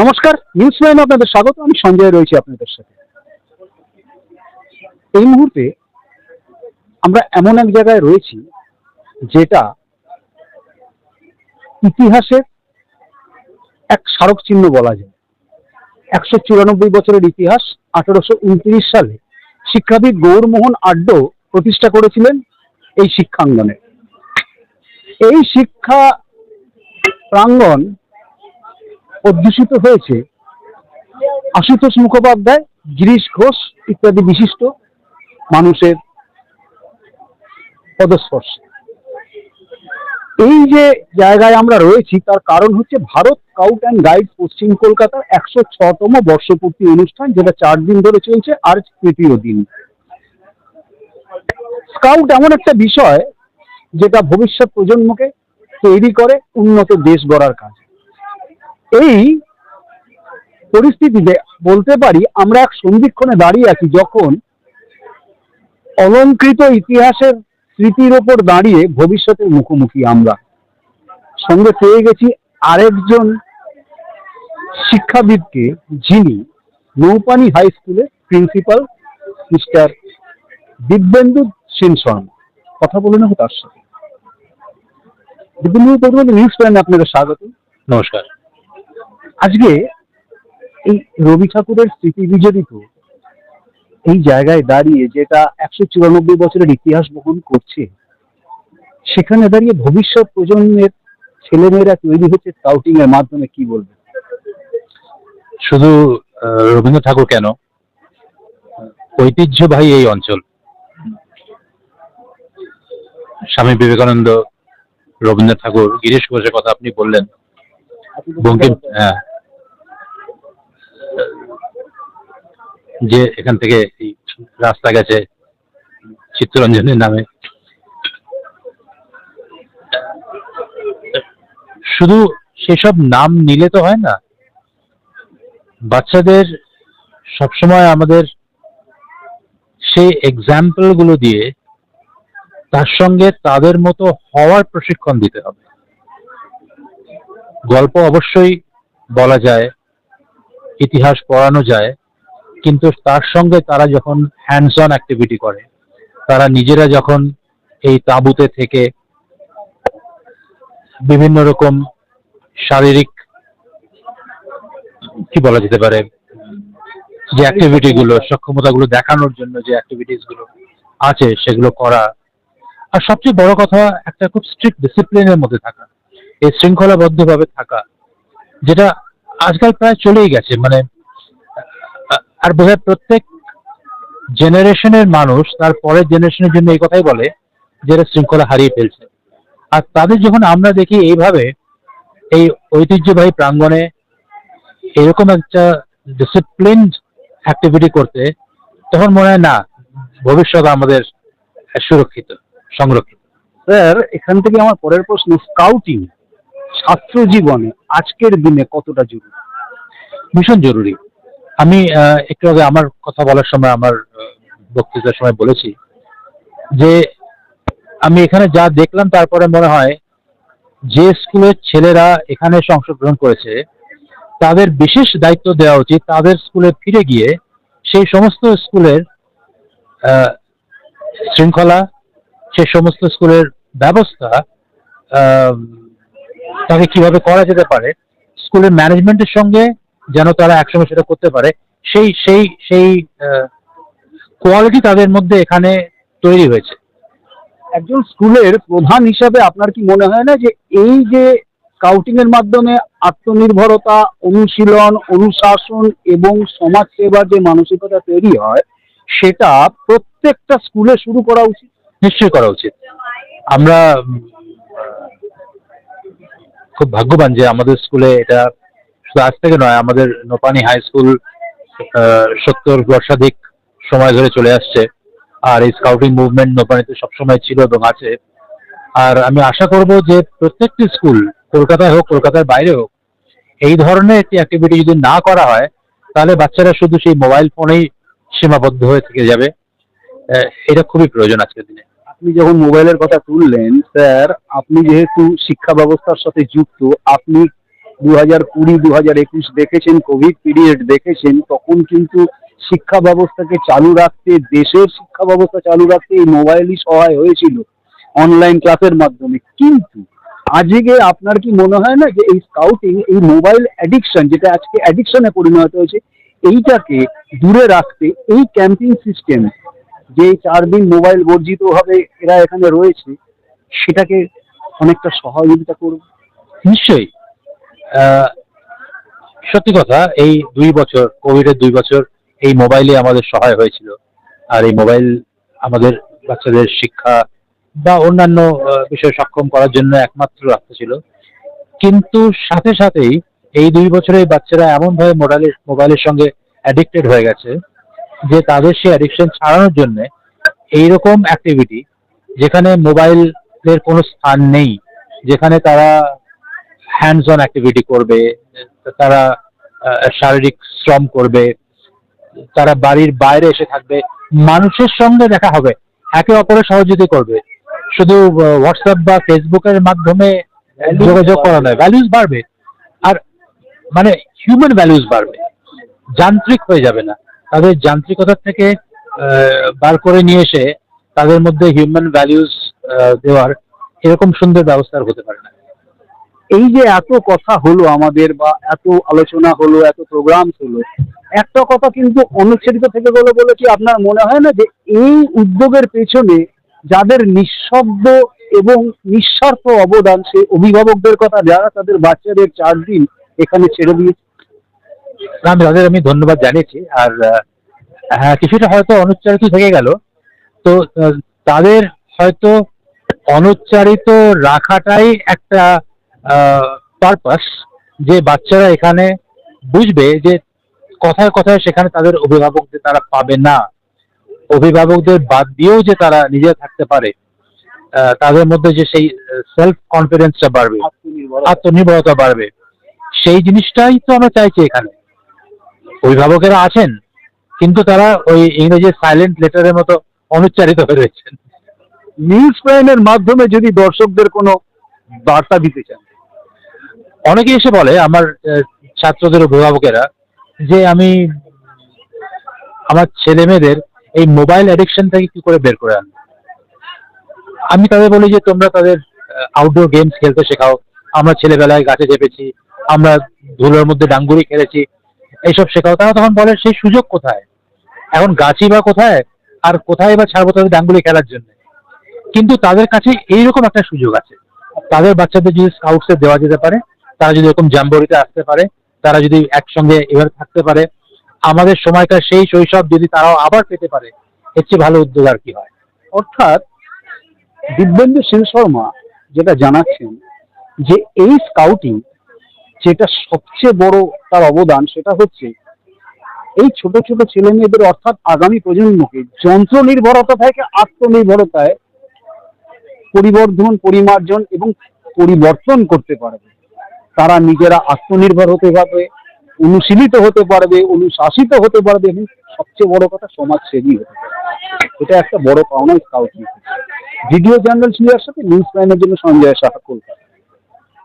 নমস্কার নিউজ লাইনে আপনাদের স্বাগত, আমি সঞ্জয় রয়েছি আপনাদের সাথে। এই মুহূর্তে আমরা এমন এক জায়গায় রয়েছি যেটা ইতিহাসের এক স্মারক চিহ্ন বলা যায়। একশো চুরানব্বই বছরের ইতিহাস, আঠারোশো উনত্রিশ সালে শিক্ষাবিদ গৌরমোহন আড্ড প্রতিষ্ঠা করেছিলেন এই শিক্ষাঙ্গনে। এই শিক্ষা প্রাঙ্গণ অধ্যুষিত হয়েছে। আশুতোষ মুখোপাধ্যায়, গিরিশ ঘোষ ইত্যাদি বিশিষ্ট মানুষের পদস্পর্শে। এই যে জায়গায় আমরা রয়েছি, তার কারণ হচ্ছে ভারত স্কাউট অ্যান্ড গাইড পশ্চিম কলকাতার একশো ছতম বর্ষপূর্তি অনুষ্ঠান, যেটা চার দিন ধরে চলছে আর তৃতীয় দিন। স্কাউট এমন একটা বিষয়, যেটা ভবিষ্যৎ প্রজন্মকে তৈরি করে, উন্নত দেশ গড়ার কাজ। এই পরিস্থিতিতে বলতে পারি, আমরা এক সন্ধিক্ষণে দাঁড়িয়ে আছি যখন অলঙ্কৃত ইতিহাসের স্মৃতির ওপর দাঁড়িয়ে ভবিষ্যতের মুখোমুখি আমরা। সঙ্গে পেয়ে গেছি আরেকজন শিক্ষাবিদকে, যিনি নৌপানি হাই স্কুলের প্রিন্সিপাল মিস্টার দিব্যেন্দু সেন শর্মা কথা বলে নেব তার সাথে। দিব্যেন্দু নিউজ প্ল্যানে আপনাদের স্বাগত। নমস্কার। আজকে এই রবি ঠাকুরের স্মৃতি বিজড়িত এই জায়গায় দাঁড়িয়ে যেটা একশো চুরানব্বই বছরের ইতিহাস বহন করছে সেখানে দাঁড়িয়ে ভবিষ্যৎ প্রজন্মের ছেলেমেয়েরা তৈরি হচ্ছে স্কাউটিং এর মাধ্যমে কি বলবে? শুধু রবীন্দ্র ঠাকুর কেন? ঐতিহ্যবাহী এই অঞ্চল। স্বামী বিবেকানন্দ রবীন্দ্র ঠাকুর গিরিশ ঘোষের কথা আপনি বললেন। বঙ্কিম হ্যাঁ। যে এখান থেকে এই রাস্তা গেছে চিত্তরঞ্জনের নামে। শুধু সেসব নাম নিলে তো হয় না, বাচ্চাদের সবসময় আমাদের সেই এক্সাম্পলগুলো দিয়ে তার সঙ্গে তাদের মতো হওয়ার প্রশিক্ষণ দিতে হবে। গল্প অবশ্যই বলা যায়, ইতিহাস পড়ানো যায় কিন্তু তার সঙ্গে তারা যখন হ্যান্ডস অন অ্যাক্টিভিটি করে, তারা নিজেরা যখন এই তাঁবুতে থেকে বিভিন্ন রকম শারীরিক, কি বলা যেতে পারে, যে অ্যাক্টিভিটি গুলো সক্ষমতা গুলো দেখানোর জন্য যে অ্যাক্টিভিটিসগুলো আছে, সেগুলো করা। আর সবচেয়ে বড় কথা, একটা খুব স্ট্রিক্ট ডিসিপ্লিনের মধ্যে থাকা। এই শৃঙ্খলাবদ্ধ ভাবে থাকা, যেটা আজকাল প্রায় চলেই গেছে। মানে আর বোধহয় প্রত্যেক জেনারেশনের মানুষ তার পরের জেনারেশনের জন্য এই কথাই বলে যে এরা শৃঙ্খলা হারিয়ে ফেলছে। আর তাদের যখন আমরা দেখি এইভাবে এই ঐতিহ্যবাহী প্রাঙ্গণে এরকম একটা ডিসিপ্লিনড অ্যাক্টিভিটি করতে তখন মনে হয় না ভবিষ্যৎ আমাদের সুরক্ষিত সংরক্ষিত। স্যার এখান থেকে আমার পরের প্রশ্ন স্কাউটিং ছাত্র জীবনে আজকের দিনে কতটা জরুরি? ভীষণ জরুরি। আমি একটু আগে আমার কথা বলার সময় আমার বক্তৃতার সময় বলেছি যে আমি এখানে যা দেখলাম তারপরে মনে হয় যে স্কুলের ছেলেরা এখানে অংশগ্রহণ করেছে, তাদের বিশেষ দায়িত্ব দেওয়া উচিত তাদের স্কুলে ফিরে গিয়ে সেই সমস্ত স্কুলের শৃঙ্খলা সেই সমস্ত স্কুলের ব্যবস্থা তাকে কীভাবে করা যেতে পারে, স্কুলের ম্যানেজমেন্টের সঙ্গে যেন তারা একসঙ্গে সেটা করতে পারে। সেই সেই সেই কোয়ালিটি তাদের মধ্যে এখানে তৈরি হয়েছে। একজন স্কুলের প্রধান হিসাবে আপনার কি মনে হয় না যে এই যে স্কাউটিং এর মাধ্যমে আত্মনির্ভরতা, অনুশীলন, অনুশাসন এবং সমাজ সেবার যে মানসিকতা তৈরি হয়, সেটা প্রত্যেকটা স্কুলে শুরু করা উচিত? নিশ্চয়ই করা উচিত। আমরা খুব ভাগ্যবান যে আমাদের স্কুলে এটা শুধু আজ থেকে নয়, আমাদের নোপানি হাই স্কুল সত্তর বর্ষাধিক সময় ধরে চলে আসছে। আর এই স্কাউটিং মুভমেন্ট নোপানিতে সবসময় ছিল এবং আছে। আর আমি আশা করব যে প্রত্যেকটি স্কুল, কলকাতায় হোক, কলকাতার বাইরে হোক, এই ধরনের একটি অ্যাক্টিভিটি যদি না করা হয়, তাহলে বাচ্চারা শুধু সেই মোবাইল ফোনেই সীমাবদ্ধ হয়ে থেকে যাবে। এটা খুবই প্রয়োজন আজকের দিনে। আপনি যখন মোবাইলের কথা তুললেন, স্যার, আপনি যেহেতু শিক্ষা ব্যবস্থার সাথে যুক্ত, আপনি দু হাজার কুড়ি একুশ দেখেছেন কোভিড পিরিয়ড দেখেছেন, তখন কিন্তু শিক্ষা ব্যবস্থাকে চালু রাখতে, দেশের শিক্ষা ব্যবস্থা চালু রাখতে এই মোবাইলই সহায় হয়েছিল অনলাইন ক্লাসের মাধ্যমে। কিন্তু আজকে আপনার কি মনে হয় না যে এই স্কাউটিং এই মোবাইল অ্যাডিকশন যেটা আজকে অ্যাডিকশনে পরিণত হয়েছে, এইটাকে দূরে রাখতে, এই ক্যাম্পিং সিস্টেম যে চার দিন মোবাইল বর্জিত ভাবে এরা এখানে রয়েছে, সেটাকে অনেকটা সহযোগিতা করবে নিশ্চয়ই সত্যি কথা, এই দুই বছর, কোভিডের দুই বছর এই মোবাইলে আমাদের সহায় হয়েছিল। আর এই মোবাইল আমাদের বাচ্চাদের শিক্ষা বা অন্যান্য বিষয় সক্ষম করার জন্য একমাত্র রাস্তা ছিল। কিন্তু সাথে সাথেই এই দুই বছরে বাচ্চারা এমন ভাবে মোবাইলের মোবাইলের সঙ্গে অ্যাডিক্টেড হয়ে গেছে যে তাদের সেই অ্যাডিকশন ছাড়ানোর জন্য এইরকম অ্যাক্টিভিটি যেখানে মোবাইলের কোনো স্থান নেই, যেখানে তারা হ্যান্ডস অন অ্যাক্টিভিটি করবে তারা শারীরিক শ্রম করবে তারা বাড়ির বাইরে এসে থাকবে মানুষের সঙ্গে দেখা হবে একে অপরের সহযোগিতা করবে। শুধু হোয়াটসঅ্যাপ বা ফেসবুকের মাধ্যমে যোগাযোগ করা নয় ভ্যালুস বাড়বে। আর মানে হিউম্যান ভ্যালুস বাড়বে। যান্ত্রিক হয়ে যাবে না। তাদের যান্ত্রিকতা থেকে বার করে নিয়ে এসে তাদের মধ্যে হিউম্যান ভ্যালুস দেওয়ার এরকম সুন্দর ব্যবস্থা হতে পারে না। এই যে এত কথা হলো আমাদের বা এত আলোচনা হলো, এত প্রোগ্রাম হলো, একটা কথা কিন্তু অনুচ্ছেদিত থেকে গেলো বলে কি আপনার মনে হয় না যে এই উদ্যোগের পেছনে যাদের নিঃশব্দ এবং নিঃস্বার্থ অবদান সে অভিভাবকদের কথা যারা তাদের বাচ্চাদের চার দিন এখানে ছেড়ে দিয়েছে? আমি তাদের আমি ধন্যবাদ জানিয়েছি। আর হ্যাঁ কিছুটা হয়তো অনুচ্চারিত থেকে গেল। তো তাদের হয়তো অনুচ্চারিত রাখাটাই একটা পারপাস যে বাচ্চারা এখানে বুঝবে যে কথায় কথায় সেখানে তাদের অভিভাবকদের তারা পাবে না। অভিভাবকদের বাদ দিয়েও যে তারা নিজে থাকতে পারে তাদের মধ্যে যে সেই সেলফ কনফিডেন্সটা বাড়বে আত্মনির্ভরতা। বাড়বে। সেই জিনিসটাই তো আমরা চাইছি এখানে। অভিভাবকেরা আছেন কিন্তু তারা ওই ইংরেজি সাইলেন্ট লেটারের মতো অনুচ্চারিত হয়ে রয়েছেন। নিউজ প্রাইমের মাধ্যমে যদি দর্শকদের কোনো বার্তা দিতে চান অনেকে এসে বলে, আমার ছাত্রদের অভিভাবকেরা, যে আমি আমার ছেলে মেয়েদের এই মোবাইল অ্যাডিকশন থেকে কি করে বের করে আনব? আমি তাদের বলি যে, তোমরা তাদের আউটডোর গেমস খেলতে শেখাও। আমরা ছেলেবেলায় গাছে চেপেছি, আমরা ধুলোর মধ্যে ডাঙ্গুরি খেলেছি, এইসব শেখাও। তারা তখন বলে, সেই সুযোগ কোথায়? এখন গাছই বা কোথায়? আর কোথায় বা ছাড়বো তাদের ডাঙ্গুলি খেলার জন্য? কিন্তু তাদের কাছে এইরকম একটা সুযোগ আছে। তাদের বাচ্চাদের যদি স্কাউটসে দেওয়া যেতে পারে তারা যদি এরকম জাম্বরিতে আসতে পারে, তারা যদি একসঙ্গে এভাবে থাকতে পারে, আমাদের সময়কার সেই শৈশব যদি তারাও আবার পেতে পারে, এর চেয়ে ভালো উদ্যোগ আর কি হয়। অর্থাৎ দিব্যেন্দু সেন শর্মা যেটা জানাচ্ছেন যে এই স্কাউটিং যেটা সবচেয়ে বড় তার অবদান সেটা হচ্ছে এই ছোট ছোট ছেলে মেয়েদের অর্থাৎ আগামী প্রজন্মকে যন্ত্র নির্ভরতা থেকে আত্মনির্ভরতায় পরিবর্ধন, পরিমার্জন এবং পরিবর্তন করতে পারবে। তারা নিজেরা আত্মনির্ভর হতে পারবে, অনুশীলিত হতে পারবে, অনুশাসিত হতে পারবে এবং সবচেয়ে বড় কথা সমাজসেবী হতে পারবে। এটা একটা বড় পাওনা স্কাউট ভিডিও জার্নাল সিনিয়র সাথে নিউজ লাইনের জন্য সঞ্জয় সাহা কলকাতা।